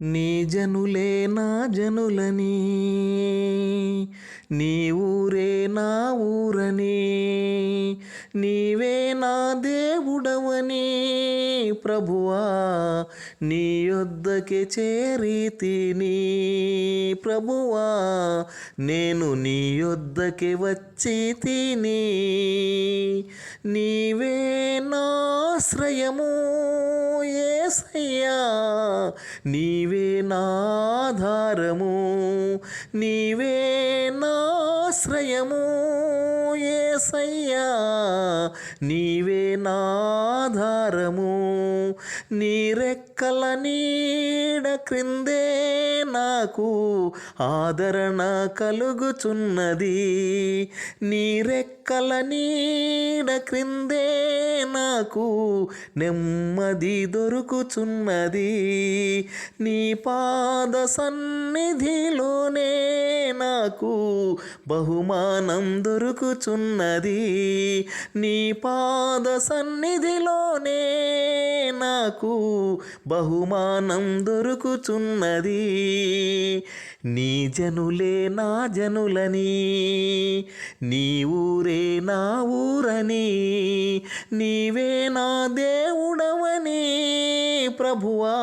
నీ జనులే నా జనులని నీ ఊరే నా ఊరని నీవే నా దేవుడవని ప్రభువా నీ యొద్దకే చేరి తిని ప్రభువా నేను నీ యొద్దకే వచ్చి తిని నీవే నాశ్రయము ఏసయ్యా. నీవే నాధారము నీవే నాశ్రయము ఏసయ్యా నీవే నాధారము నీరెక్కల నీడ క్రిందే నాకు ఆదరణ కలుగుచున్నది. నీరెక్కల నీడ క్రిందే నాకు నెమ్మది దొరుకుచున్నది. నీ పాద సన్నిధిలోనే నాకు బహుమానం దొరుకుచున్నది. నీ పాద సన్నిధిలోనే నాకు బహుమానం దొరుకుచున్నది. నీ జనులే నా జనులని నీ ఊరే నా ఊరని నీవే నా దేవుడవని ప్రభువా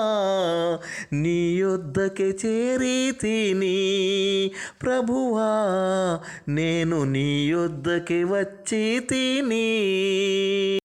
నీ యొద్దకే చేరి తిని. ప్రభువా నేను నీ యొద్దకి వచ్చి తిని.